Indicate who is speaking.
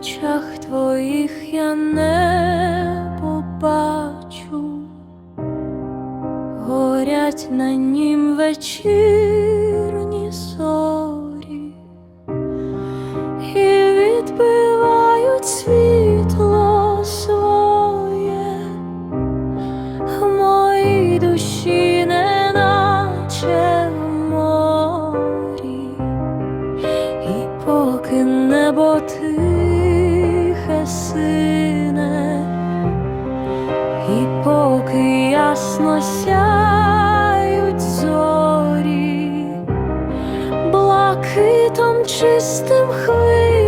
Speaker 1: очах твоїх я не побачу, горять на нім вечірні зорі і відбивають світло своє в моїй душі, неначе в морі. Небо тихе сине, і поки ясно сяють зорі, блакитом чистим хвиля